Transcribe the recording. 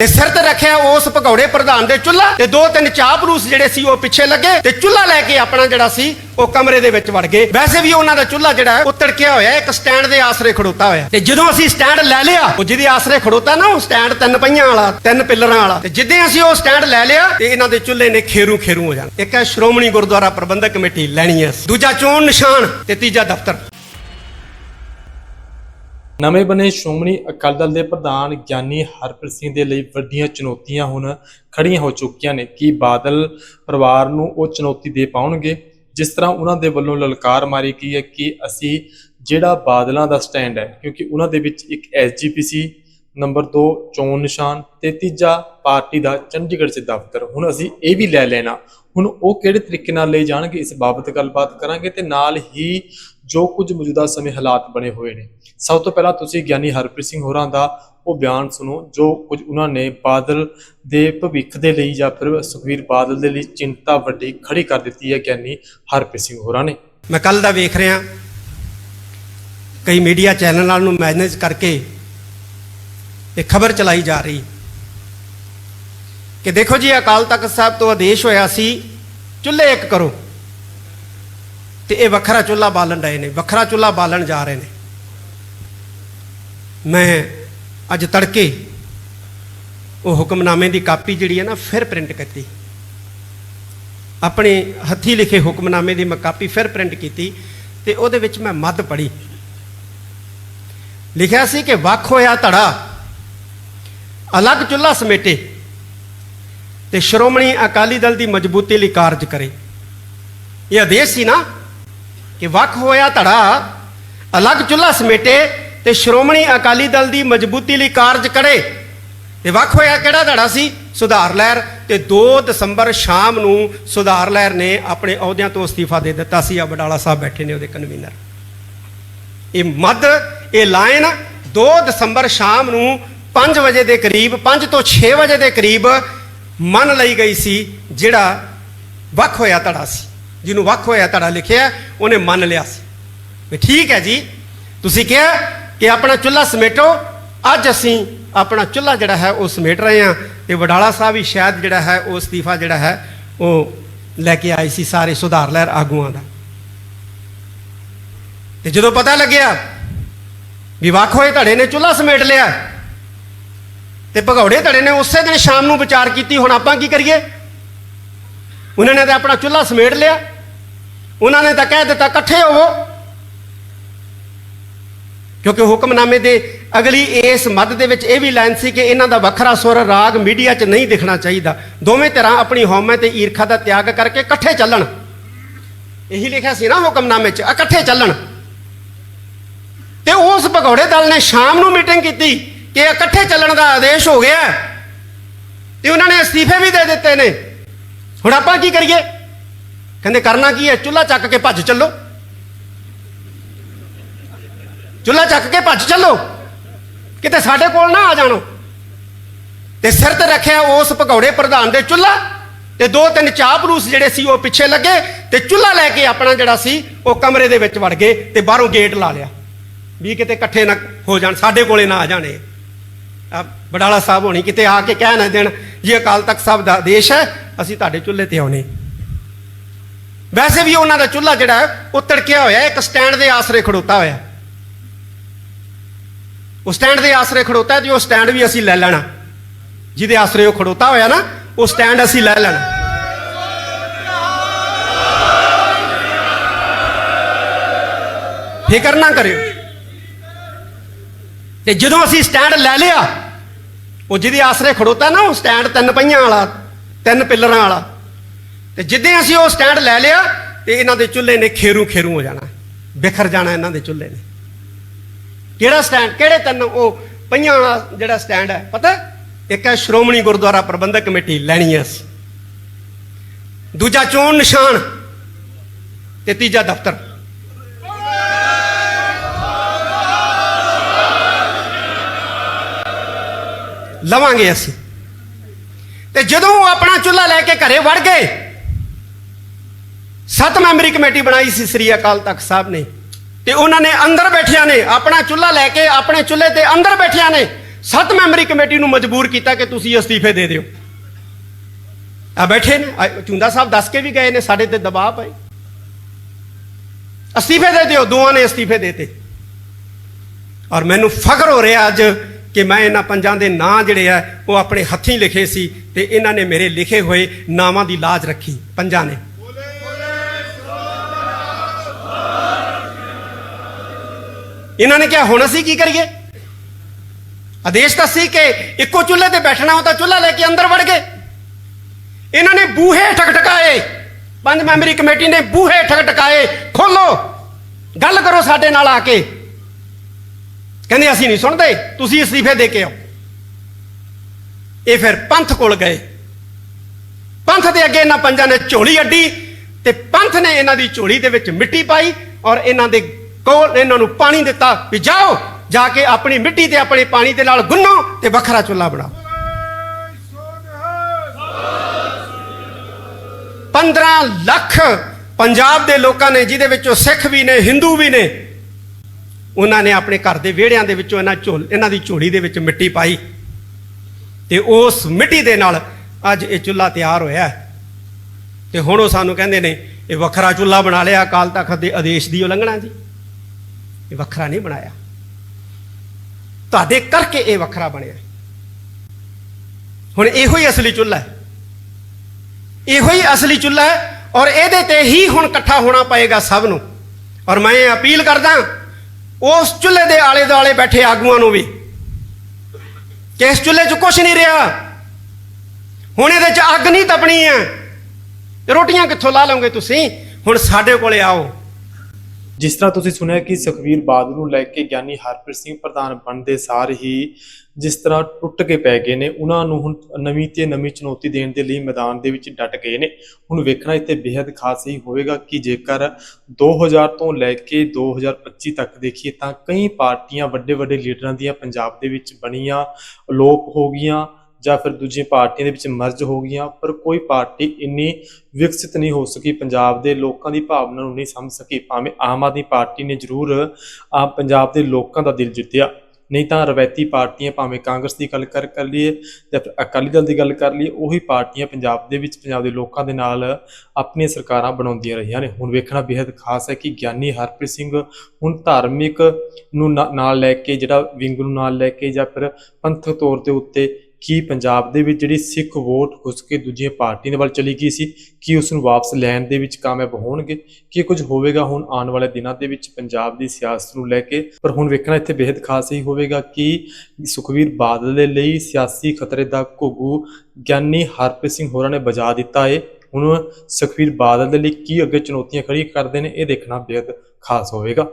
ਤੇ ਸਿਰ ਤੇ ਰੱਖਿਆ ਉਸ ਭਗੌੜੇ ਪ੍ਰਧਾਨ ਦੇ ਚੁੱਲ੍ਹਾ ਤੇ ਦੋ ਤਿੰਨ ਚਾਪਰੂਸ ਜਿਹੜੇ ਸੀ ਉਹ ਪਿੱਛੇ ਲੱਗੇ ਤੇ ਚੁੱਲ੍ਹਾ ਲੈ ਕੇ ਆਪਣਾ ਜਿਹੜਾ ਸੀ ਉਹ ਕਮਰੇ ਦੇ ਵਿੱਚ ਵੜ ਗਏ। ਵੈਸੇ ਵੀ ਉਹਨਾਂ ਦਾ ਚੁੱਲ੍ਹਾ ਜਿਹੜਾ ਉਹ ਤੜਕਿਆ ਹੋਇਆ, ਇੱਕ ਸਟੈਂਡ ਦੇ ਆਸਰੇ ਖੜੋਤਾ ਹੋਇਆ। ਤੇ ਜਦੋਂ ਅਸੀਂ ਸਟੈਂਡ ਲੈ ਲਿਆ, ਉਹ ਜਿਹਦੇ ਆਸਰੇ ਖੜੋਤਾ ਨਾ, ਉਹ ਸਟੈਂਡ ਤਿੰਨ ਪਹੀਆਂ ਵਾਲਾ, ਤਿੰਨ ਪਿੱਲਰਾਂ ਵਾਲਾ। ਤੇ ਜਿੱਦੇ ਅਸੀਂ ਉਹ ਸਟੈਂਡ ਲੈ ਲਿਆ, ਤੇ ਇਹਨਾਂ ਦੇ ਚੁੱਲ੍ਹੇ ਨੇ ਖੇਰੂ ਖੇਰੂ ਹੋ ਜਾਣ। ਇੱਕ ਹੈ ਸ਼੍ਰੋਮਣੀ ਗੁਰਦੁਆਰਾ ਪ੍ਰਬੰਧਕ ਕਮੇਟੀ ਲੈਣੀ ਹੈ। ਦੂਜਾ ਚੋਣ ਨਿਸ਼ਾਨ ਤੇ ਤੀਜਾ ਦਫ਼ਤਰ। ਨਵੇਂ ਬਣੇ ਸ਼੍ਰੋਮਣੀ ਅਕਾਲੀ ਦਲ ਦੇ ਪ੍ਰਧਾਨ ਗਿਆਨੀ ਹਰਪ੍ਰੀਤ ਸਿੰਘ ਦੇ ਲਈ ਵੱਡੀਆਂ ਚੁਣੌਤੀਆਂ ਹੁਣ ਖੜੀਆਂ ਹੋ ਚੁੱਕੀਆਂ ਨੇ। ਕਿ ਬਾਦਲ ਪਰਿਵਾਰ ਨੂੰ ਉਹ ਚੁਣੌਤੀ ਦੇ ਪਾਉਣਗੇ? ਜਿਸ ਤਰ੍ਹਾਂ ਉਹਨਾਂ ਦੇ ਵੱਲੋਂ ਲਲਕਾਰ ਮਾਰੀ ਗਈ ਹੈ ਕਿ ਅਸੀਂ ਜਿਹੜਾ ਬਾਦਲਾਂ ਦਾ ਸਟੈਂਡ ਹੈ, ਕਿਉਂਕਿ ਉਹਨਾਂ ਦੇ ਵਿੱਚ ਇੱਕ ਐਸਜੀਪੀਸੀ ਨੰਬਰ 2 ਚੋਣ ਨਿਸ਼ਾਨ ਤੇ ਤੀਜਾ ਪਾਰਟੀ ਦਾ ਚੰਡੀਗੜ੍ਹ 'ਚ ਦਫ਼ਤਰ। ਹੁਣ ਅਸੀਂ ਇਹ ਵੀ ਲੈ ਲੈਣਾ। ਹੁਣ ਉਹ ਕਿਹੜੇ ਤਰੀਕੇ ਨਾਲ ਲੈ ਜਾਣਗੇ, ਇਸ ਬਾਬਤ ਗੱਲਬਾਤ ਕਰਾਂਗੇ ਤੇ ਨਾਲ ਹੀ ਜੋ ਕੁਝ ਮੌਜੂਦਾ ਸਮੇਂ ਹਾਲਾਤ ਬਣੇ ਹੋਏ ਨੇ। ਸਭ ਤੋਂ ਪਹਿਲਾਂ ਤੁਸੀਂ ਗਿਆਨੀ ਹਰਪ੍ਰੀਤ ਸਿੰਘ ਹੋਰਾਂ ਦਾ ਉਹ ਬਿਆਨ ਸੁਣੋ, ਜੋ ਕੁਝ ਉਹਨਾਂ ਨੇ ਬਾਦਲ ਦੇ ਭਵਿੱਖ ਦੇ ਲਈ ਜਾਂ ਫਿਰ ਸੁਖਵੀਰ ਬਾਦਲ ਦੇ ਲਈ ਚਿੰਤਾ ਵੱਡੀ ਖੜੀ ਕਰ ਦਿੱਤੀ ਹੈ ਗਿਆਨੀ ਹਰਪ੍ਰੀਤ ਸਿੰਘ ਹੋਰਾਂ ਨੇ। ਮੈਂ ਕੱਲ ਦਾ ਵੇਖ ਰਿਹਾ। ਕਈ ਮੀਡੀਆ ਚੈਨਲਾਂ ਨੂੰ ਮੈਨੇਜ ਕਰਕੇ ਇਹ ਖਬਰ ਚਲਾਈ ਜਾ ਰਹੀ। ਕਿ ਦੇਖੋ ਜੀ, ਅਕਾਲ ਤਖਤ ਸਾਹਿਬ ਤੋਂ ਆਦੇਸ਼ ਹੋਇਆ ਸੀ, ਚੁੱਲ੍ਹੇ ਇੱਕ ਕਰੋ। ਤੇ ਇਹ ਵੱਖਰਾ ਚੁੱਲ੍ਹਾ ਬਾਲਣ ਰਹੇ ਨੇ, ਵੱਖਰਾ ਚੁੱਲ੍ਹਾ ਬਾਲਣ ਜਾ ਰਹੇ ਨੇ। ਮੈਂ ਅੱਜ ਤੜਕੇ ਉਹ ਹੁਕਮਨਾਮੇ ਦੀ ਕਾਪੀ ਜਿਹੜੀ ਹੈ ਨਾ, ਫਿਰ ਪ੍ਰਿੰਟ ਕੀਤੀ। ਆਪਣੇ ਹੱਥੀ ਲਿਖੇ ਹੁਕਮਨਾਮੇ ਦੀ ਮੈਂ ਕਾਪੀ ਫਿਰ ਪ੍ਰਿੰਟ ਕੀਤੀ ਤੇ ਉਹਦੇ ਵਿੱਚ ਮੈਂ ਮੱਧ ਪੜੀ ਲਿਖਿਆ ਸੀ ਕਿ ਵੱਖ ਹੋਇਆ ਧੜਾ। ਅਲੱਗ ਚੁੱਲ੍ਹਾ ਸਮੇਟੇ ਤੇ ਸ਼੍ਰੋਮਣੀ ਅਕਾਲੀ ਦਲ ਦੀ ਮਜ਼ਬੂਤੀ ਲਈ ਕਾਰਜ ਕਰੇ। ਇਹ ਆਦੇਸ਼ ਸੀ ਨਾ ਕਿ ਵੱਖ ਹੋਇਆ ਧੜਾ ਅਲੱਗ ਚੁੱਲ੍ਹਾ ਸਮੇਟੇ ਤੇ ਸ਼੍ਰੋਮਣੀ ਅਕਾਲੀ ਦਲ ਦੀ ਮਜ਼ਬੂਤੀ ਲਈ ਕਾਰਜ ਕਰੇ। ਤੇ ਵੱਖ ਹੋਇਆ ਕਿਹੜਾ ਧੜਾ ਸੀ? ਸੁਧਾਰ ਲਹਿਰ ਤੇ 2 ਦਸੰਬਰ ਸ਼ਾਮ ਨੂੰ ਸੁਧਾਰ ਲਹਿਰ ਨੇ ਆਪਣੇ ਅਹੁਦਿਆਂ ਤੋਂ ਅਸਤੀਫਾ ਦੇ ਦਿੱਤਾ ਸੀ। ਆ ਬਡਾਲਾ ਸਾਹਿਬ ਬੈਠੇ ਨੇ ਉਹਦੇ ਕਨਵੀਨਰ ਇਹ ਮੱਧ, ਇਹ ਲਾਈਨ 2 ਦਸੰਬਰ ਸ਼ਾਮ ਨੂੰ 5 ਵਜੇ ਦੇ ਕਰੀਬ 5 ਤੋਂ 6 ਵਜੇ ਦੇ ਕਰੀਬ ਮੰਨ ਲਈ ਗਈ ਸੀ ਜਿਹੜਾ ਵੱਖ ਹੋਇਆ ਧੜਾ ਸੀ, ਜਿਹਨੂੰ ਵੱਖ ਹੋਇਆ ਧੜਾ ਲਿਖਿਆ, ਉਹਨੇ ਮੰਨ ਲਿਆ ਸੀ। ਵੀ ਠੀਕ ਹੈ ਜੀ, ਤੁਸੀਂ ਕਿਹਾ ਕਿ ਆਪਣਾ ਚੁੱਲ੍ਹਾ ਸਮੇਟੋ, ਅੱਜ ਅਸੀਂ ਆਪਣਾ ਚੁੱਲ੍ਹਾ ਜਿਹੜਾ ਹੈ ਉਹ ਸਮੇਟ ਰਹੇ ਹਾਂ ਤੇ ਵਡਾਲਾ ਸਾਹਿਬ ਵੀ ਸ਼ਾਇਦ ਜਿਹੜਾ ਹੈ ਉਹ ਅਸਤੀਫਾ ਜਿਹੜਾ ਹੈ ਉਹ ਲੈ ਕੇ ਆਏ ਸੀ ਸਾਰੇ ਸੁਧਾਰ ਲਹਿਰ ਆਗੂਆਂ ਦਾ। ਤੇ ਜਦੋਂ ਪਤਾ ਲੱਗਿਆ ਵੀ ਵੱਖ ਹੋਏ ਧੜੇ ਨੇ ਚੁੱਲ੍ਹਾ ਸਮੇਟ ਲਿਆ ਤੇ ਭਗੌੜੇ ਧੜੇ ਨੇ, ਉਸੇ ਦਿਨ ਸ਼ਾਮ ਨੂੰ ਵਿਚਾਰ ਕੀਤੀ, ਹੁਣ ਆਪਾਂ ਕੀ ਕਰੀਏ? ਉਹਨਾਂ ਨੇ ਤਾਂ ਆਪਣਾ ਚੁੱਲ੍ਹਾ ਸਮੇਟ ਲਿਆ। ਉਹਨਾਂ ਨੇ ਤਾਂ ਕਹਿ ਦਿੱਤਾ, ਇਕੱਠੇ ਹੋਵੋ। ਕਿਉਂਕਿ ਹੁਕਮਨਾਮੇ ਦੇ ਅਗਲੀ ਇਸ ਮੱਧ ਦੇ ਵਿੱਚ ਇਹ ਵੀ ਲਾਈਨ ਸੀ ਕਿ ਇਹਨਾਂ ਦਾ ਵੱਖਰਾ ਸੁਰ ਰਾਗ ਮੀਡੀਆ 'ਚ ਨਹੀਂ ਦਿਖਣਾ ਚਾਹੀਦਾ। ਦੋਵੇਂ ਤਰ੍ਹਾਂ ਆਪਣੀ ਹਉਮੈ ਤੇ ਈਰਖਾ ਦਾ ਤਿਆਗ ਕਰਕੇ ਇਕੱਠੇ ਚੱਲਣ। ਇਹੀ ਲਿਖਿਆ ਸੀ ਨਾ ਹੁਕਮਨਾਮੇ 'ਚ, ਇਕੱਠੇ ਚੱਲਣ। ਤੇ ਉਸ ਭਗੌੜੇ ਦਲ ਨੇ ਸ਼ਾਮ ਨੂੰ ਮੀਟਿੰਗ ਕੀਤੀ। ਕਿ ਇਕੱਠੇ ਚੱਲਣ ਦਾ ਆਦੇਸ਼ ਹੋ ਗਿਆ ਤੇ ਉਹਨਾਂ ਨੇ ਅਸਤੀਫੇ ਵੀ ਦੇ ਦਿੱਤੇ ਨੇ। ਹੁਣ ਆਪਾਂ ਕੀ ਕਰੀਏ? ਕਹਿੰਦੇ ਕਰਨਾ ਕੀ ਹੈ? ਚੁੱਲ੍ਹਾ ਚੱਕ ਕੇ ਭੱਜ ਚੱਲੋ। ਚੁੱਲ੍ਹਾ ਚੱਕ ਕੇ ਭੱਜ ਚੱਲੋ। ਕਿਤੇ ਸਾਡੇ ਕੋਲ ਨਾ ਆ ਜਾਣੋ। ਤੇ ਸਿਰ ਤੇ ਰੱਖਿਆ ਉਸ ਭਗੌੜੇ ਪ੍ਰਧਾਨ ਦੇ ਚੁੱਲ੍ਹਾ ਤੇ ਦੋ ਤਿੰਨ ਚਾਪਰੂਸ ਜਿਹੜੇ ਸੀ ਉਹ ਪਿੱਛੇ ਲੱਗੇ ਤੇ ਚੁੱਲ੍ਹਾ ਲੈ ਕੇ ਆਪਣਾ ਜਿਹੜਾ ਸੀ ਉਹ ਕਮਰੇ ਦੇ ਵਿੱਚ ਵੜ ਗਏ ਤੇ ਬਾਹਰੋਂ ਗੇਟ ਲਾ ਲਿਆ। ਵੀ ਕਿਤੇ ਇਕੱਠੇ ਨਾ ਹੋ ਜਾਣ, ਸਾਡੇ ਕੋਲੇ ਨਾ ਆ ਜਾਣੇ ਬਡਾਲਾ ਸਾਹਿਬ ਹੋਣੀ ਕਿਤੇ ਆ ਕੇ ਕਹਿ ਨਾ ਦੇਣ, ਜੇ ਅਕਾਲ ਤਖਤ ਸਾਹਿਬ ਦਾ ਆਦੇਸ਼ ਹੈ, ਅਸੀਂ ਤੁਹਾਡੇ ਚੁੱਲ੍ਹੇ ਤੇ ਆਉਣੇ। ਵੈਸੇ ਵੀ ਉਹਨਾਂ ਦਾ ਚੁੱਲ੍ਹਾ ਜਿਹੜਾ ਉਹ ਤੜਕਿਆ ਹੋਇਆ ਇੱਕ ਸਟੈਂਡ ਦੇ ਆਸਰੇ ਖੜੋਤਾ ਹੋਇਆ ਉਹ ਸਟੈਂਡ ਦੇ ਆਸਰੇ ਖੜੋਤਾ ਤੇ ਉਹ ਸਟੈਂਡ ਵੀ ਅਸੀਂ ਲੈ ਲੈਣਾ। ਜਿਹਦੇ ਆਸਰੇ ਉਹ ਖੜੋਤਾ ਹੋਇਆ ਨਾ, ਉਹ ਸਟੈਂਡ ਅਸੀਂ ਲੈ ਲੈਣਾ। ਫਿਕਰ ਨਾ ਕਰਿਓ। ਤੇ ਜਦੋਂ ਅਸੀਂ ਸਟੈਂਡ ਲੈ ਲਿਆ, ਉਹ ਜਿਹਦੇ ਆਸਰੇ ਖੜੋਤਾ ਨਾ, ਉਹ ਸਟੈਂਡ ਤਿੰਨ ਪਹੀਆਂ ਵਾਲਾ, ਤਿੰਨ ਪਿੱਲਰਾਂ ਵਾਲਾ। ਤੇ ਜਿੱਦੇ ਅਸੀਂ ਉਹ ਸਟੈਂਡ ਲੈ ਲਿਆ, ਤੇ ਇਹਨਾਂ ਦੇ ਚੁੱਲ੍ਹੇ ਨੇ ਖੇਰੂ ਖੇਰੂ ਹੋ ਜਾਣਾ। ਬਿਖਰ ਜਾਣਾ ਇਹਨਾਂ ਦੇ ਚੁੱਲ੍ਹੇ ਨੇ। ਕਿਹੜਾ ਸਟੈਂਡ, ਕਿਹੜੇ ਤਿੰਨ ਉਹ ਪਹੀਆਂ ਵਾਲਾ ਜਿਹੜਾ ਸਟੈਂਡ ਹੈ, ਪਤਾ? ਇੱਕ ਹੈ ਸ਼੍ਰੋਮਣੀ ਗੁਰਦੁਆਰਾ ਪ੍ਰਬੰਧਕ ਕਮੇਟੀ ਲੈਣੀ ਹੈ ਅਸੀਂ ਦੂਜਾ ਚੋਣ ਨਿਸ਼ਾਨ ਤੇ ਤੀਜਾ ਦਫ਼ਤਰ। ਲਵਾਂਗੇ ਅਸੀਂ। ਤੇ ਜਦੋਂ ਉਹ ਆਪਣਾ ਚੁੱਲ੍ਹਾ ਲੈ ਕੇ ਘਰੇ ਵੜ ਗਏ, ਸੱਤ ਮੈਂਬਰੀ ਕਮੇਟੀ ਬਣਾਈ ਸੀ ਸ੍ਰੀ ਅਕਾਲ ਤਖਤ ਸਾਹਿਬ ਨੇ। ਤੇ ਉਹਨਾਂ ਨੇ ਅੰਦਰ ਬੈਠਿਆਂ ਨੇ ਆਪਣਾ ਚੁੱਲ੍ਹਾ ਲੈ ਕੇ ਆਪਣੇ ਚੁੱਲ੍ਹੇ ਤੇ ਅੰਦਰ ਬੈਠਿਆਂ ਨੇ ਸੱਤ ਮੈਂਬਰੀ ਕਮੇਟੀ ਨੂੰ ਮਜਬੂਰ ਕੀਤਾ ਕਿ ਤੁਸੀਂ ਅਸਤੀਫੇ ਦੇ ਦਿਓ। ਆ ਬੈਠੇ ਨੇ। ਆ, ਚੁੰਦਾ ਸਾਹਿਬ ਦੱਸ ਕੇ ਵੀ ਗਏ ਨੇ, ਸਾਡੇ ਤੇ ਦਬਾਅ ਪਏ। ਅਸਤੀਫੇ ਦੇ ਦਿਓ, ਦੋਵਾਂ ਨੇ ਅਸਤੀਫੇ ਦੇਤੇ। ਔਰ ਮੈਨੂੰ ਫਖਰ ਹੋ ਰਿਹਾ ਅੱਜ ਕਿ ਮੈਂ ਇਹਨਾਂ ਪੰਜਾਂ ਦੇ ਨਾਂ ਜਿਹੜੇ ਆ, ਉਹ ਆਪਣੇ ਹੱਥੀਂ ਲਿਖੇ ਸੀ ਤੇ ਇਹਨਾਂ ਨੇ ਮੇਰੇ ਲਿਖੇ ਹੋਏ ਨਾਵਾਂ ਦੀ ਲਾਜ ਰੱਖੀ, ਪੰਜਾਂ ਨੇ। ਇਹਨਾਂ ਨੇ ਕਿਹਾ, ਹੁਣ ਅਸੀਂ ਕੀ ਕਰੀਏ? ਆਦੇਸ਼ ਤਾਂ ਸੀ ਕਿ ਇੱਕੋ ਚੁੱਲ੍ਹੇ ਤੇ ਬੈਠਣਾ ਹੋ ਤਾਂ ਚੁੱਲ੍ਹਾ ਲੈ ਕੇ ਅੰਦਰ ਵੜ ਗਏ। ਇਹਨਾਂ ਨੇ ਬੂਹੇ ਠਕਠਕਾਏ। ਪੰਜ ਮੈਂਬਰੀ ਕਮੇਟੀ ਨੇ ਬੂਹੇ ਠਕਠਕਾਏ। ਖੋਲੋ। ਗੱਲ ਕਰੋ ਸਾਡੇ ਨਾਲ ਆ ਕੇ। ਕਹਿੰਦੇ, ਅਸੀਂ ਨਹੀਂ ਸੁਣਦੇ। ਤੁਸੀਂ ਅਸਤੀਫੇ ਦੇ ਕੇ ਆਓ। ਇਹ ਫਿਰ ਪੰਥ ਕੋਲ ਗਏ। ਪੰਥ ਦੇ ਅੱਗੇ ਇਹਨਾਂ ਪੰਜਾਂ ਨੇ ਝੋਲੀ ਅੱਡੀ ਤੇ ਪੰਥ ਨੇ ਇਹਨਾਂ ਦੀ ਝੋਲੀ ਦੇ ਵਿੱਚ ਮਿੱਟੀ ਪਾਈ ਔਰ ਇਹਨਾਂ ਦੇ ਕੋਲ ਇਹਨਾਂ ਨੂੰ ਪਾਣੀ ਦਿੱਤਾ ਵੀ ਜਾਓ, ਜਾ ਕੇ ਆਪਣੀ ਮਿੱਟੀ ਤੇ ਆਪਣੇ ਪਾਣੀ ਦੇ ਨਾਲ ਗੁੰਨੋ ਤੇ ਵੱਖਰਾ ਚੁੱਲ੍ਹਾ ਬਣਾਓ। 15 ਲੱਖ ਪੰਜਾਬ ਦੇ ਲੋਕਾਂ ਨੇ, ਜਿਹਦੇ ਵਿੱਚੋਂ ਸਿੱਖ ਵੀ ਨੇ, ਹਿੰਦੂ ਵੀ ਨੇ ਉਹਨਾਂ ਨੇ ਆਪਣੇ ਘਰ ਦੇ ਵਿਹੜਿਆਂ ਦੇ ਵਿੱਚੋਂ ਇਹਨਾਂ ਝੋਲ, ਇਹਨਾਂ ਦੀ ਝੋਲੀ ਦੇ ਵਿੱਚ ਮਿੱਟੀ ਪਾਈ। ਤੇ ਉਸ ਮਿੱਟੀ ਦੇ ਨਾਲ ਅੱਜ ਇਹ ਚੁੱਲ੍ਹਾ ਤਿਆਰ ਹੋਇਆ ਹੈ। ਤੇ ਹੁਣ ਉਹ ਸਾਨੂੰ ਕਹਿੰਦੇ ਨੇ, ਇਹ ਵੱਖਰਾ ਚੁੱਲ੍ਹਾ ਬਣਾ ਲਿਆ, ਅਕਾਲ ਤਖਤ ਦੇ ਆਦੇਸ਼ ਦੀ ਉਲੰਘਣਾ ਜੀ। ਇਹ ਵੱਖਰਾ ਨਹੀਂ ਬਣਾਇਆ। ਤੁਹਾਡੇ ਕਰਕੇ ਇਹ ਵੱਖਰਾ ਬਣਿਆ। ਹੁਣ ਇਹੋ ਹੀ ਅਸਲੀ ਚੁੱਲ੍ਹਾ ਹੈ। ਇਹੋ ਹੀ ਅਸਲੀ ਚੁੱਲ੍ਹਾ ਹੈ ਔਰ ਇਹਦੇ ਤੇ ਹੀ ਹੁਣ ਇਕੱਠਾ ਹੋਣਾ ਪਏਗਾ ਸਭ ਨੂੰ। ਔਰ ਮੈਂ ਇਹ ਅਪੀਲ ਕਰਦਾ ਉਸ ਚੁੱਲ੍ਹੇ ਦੇ ਆਲੇ ਦੁਆਲੇ ਬੈਠੇ ਆਗੂਆਂ ਨੂੰ ਵੀ। ਕਿ ਇਸ ਚੁੱਲ੍ਹੇ 'ਚ ਕੁਝ ਨਹੀਂ ਰਿਹਾ। ਹੁਣ ਇਹਦੇ 'ਚ ਅੱਗ ਨਹੀਂ ਤਪਣੀ ਹੈ। ਰੋਟੀਆਂ ਕਿੱਥੋਂ ਲਾ ਲਓਗੇ ਤੁਸੀਂ? ਹੁਣ ਸਾਡੇ ਕੋਲੇ ਆਓ। ਜਿਸ ਤਰ੍ਹਾਂ ਤੁਸੀਂ ਸੁਣਿਆ ਕਿ ਸੁਖਵੀਰ ਬਾਦਲ ਨੂੰ ਲੈ ਕੇ ਗਿਆਨੀ ਹਰਪ੍ਰੀਤ ਸਿੰਘ ਪ੍ਰਧਾਨ ਬਣਦੇ ਸਾਰ ਹੀ ਜਿਸ ਤਰ੍ਹਾਂ ਟੁੱਟ ਕੇ ਪੈ ਗਏ ਨੇ, ਉਹਨਾਂ ਨੂੰ ਹੁਣ ਨਵੀਂ ਤੇ ਨਵੀਂ ਚੁਣੌਤੀ ਦੇਣ ਦੇ ਲਈ ਮੈਦਾਨ ਦੇ ਵਿੱਚ ਡਟ ਗਏ ਨੇ। ਹੁਣ ਵੇਖਣਾ ਇੱਥੇ ਬੇहद ਖਾਸ ਹੀ ਹੋਵੇਗਾ ਕਿ ਜੇਕਰ 2000 ਤੋਂ ਲੈ ਕੇ 2025 ਤੱਕ ਦੇਖੀਏ ਤਾਂ ਕਈ ਪਾਰਟੀਆਂ ਵੱਡੇ ਵੱਡੇ ਲੀਡਰਾਂ ਦੀਆਂ ਪੰਜਾਬ ਦੇ ਵਿੱਚ ਬਣੀਆਂ ਅਲੋਪ ਹੋ ਗਈਆਂ। ਜਾਂ ਫਿਰ ਦੂਜੀਆਂ ਪਾਰਟੀਆਂ ਦੇ ਵਿੱਚ ਮਰਜ ਹੋ ਗਈਆਂ, ਪਰ ਕੋਈ ਪਾਰਟੀ ਇੰਨੀ ਵਿਕਸਿਤ ਨਹੀਂ ਹੋ ਸਕੀ, ਪੰਜਾਬ ਦੇ ਲੋਕਾਂ ਦੀ ਭਾਵਨਾ ਨੂੰ ਨਹੀਂ ਸਮਝ ਸਕੀ। ਭਾਵੇਂ ਆਮ ਆਦਮੀ ਪਾਰਟੀ ਨੇ ਜ਼ਰੂਰ ਆ ਪੰਜਾਬ ਦੇ ਲੋਕਾਂ ਦਾ ਦਿਲ ਜਿੱਤਿਆ। ਨਹੀਂ ਤਾਂ ਰਵਾਇਤੀ ਪਾਰਟੀਆਂ, ਭਾਵੇਂ ਕਾਂਗਰਸ ਦੀ ਗੱਲ ਕਰ ਕਰ ਲਈਏ ਜਾਂ ਫਿਰ ਅਕਾਲੀ ਦਲ ਦੀ ਗੱਲ ਕਰ ਲਈਏ, ਉਹੀ ਪਾਰਟੀਆਂ ਪੰਜਾਬ ਦੇ ਵਿੱਚ, ਪੰਜਾਬ ਦੇ ਲੋਕਾਂ ਦੇ ਨਾਲ ਆਪਣੀਆਂ ਸਰਕਾਰਾਂ ਬਣਾਉਂਦੀਆਂ ਰਹੀਆਂ ਨੇ। ਹੁਣ ਵੇਖਣਾ ਬੇहद ਖਾਸ ਹੈ ਕਿ ਗਿਆਨੀ ਹਰਪ੍ਰੀਤ ਸਿੰਘ ਹੁਣ ਧਾਰਮਿਕ ਨੂੰ ਨਾ- ਨਾਲ ਲੈ ਕੇ, ਜਿਹੜਾ ਵਿੰਗ ਨੂੰ ਨਾਲ ਲੈ ਕੇ ਜਾਂ ਫਿਰ ਪੰਥਕ ਤੌਰ ਦੇ ਉੱਤੇ ਕੀ ਪੰਜਾਬ ਦੇ ਵਿੱਚ ਜਿਹੜੀ ਸਿੱਖ ਵੋਟ ਖੁੱਸ ਕੇ ਦੂਜੀਆਂ ਪਾਰਟੀਆਂ ਦੇ ਵੱਲ ਚਲੀ ਗਈ ਸੀ, ਕੀ ਉਸ ਨੂੰ ਵਾਪਸ ਲੈਣ ਦੇ ਵਿੱਚ ਕਾਮਯਾਬ ਹੋਣਗੇ, ਕੀ ਕੁਝ ਹੋਵੇਗਾ ਹੁਣ ਆਉਣ ਵਾਲੇ ਦਿਨਾਂ ਦੇ ਵਿੱਚ ਪੰਜਾਬ ਦੀ ਸਿਆਸਤ ਨੂੰ ਲੈ ਕੇ? ਪਰ ਹੁਣ ਵੇਖਣਾ ਇੱਥੇ ਬੇहद ਖਾਸ ਹੀ ਹੋਵੇਗਾ ਕਿ ਸੁਖਵੀਰ ਬਾਦਲ ਦੇ ਲਈ ਸਿਆਸੀ ਖਤਰੇ ਦਾ ਘੁੱਗੂ ਗਿਆਨੀ ਹਰਪ੍ਰੀਤ ਸਿੰਘ ਹੋਰਾਂ ਨੇ ਬਜਾ ਦਿੱਤਾ ਹੈ ਹੁਣ ਸੁਖਵੀਰ ਬਾਦਲ ਦੇ ਲਈ ਕੀ ਅੱਗੇ ਚੁਣੌਤੀਆਂ ਖੜੀ ਕਰਦੇ ਨੇ, ਇਹ ਦੇਖਣਾ ਬੇहद ਖਾਸ ਹੋਵੇਗਾ।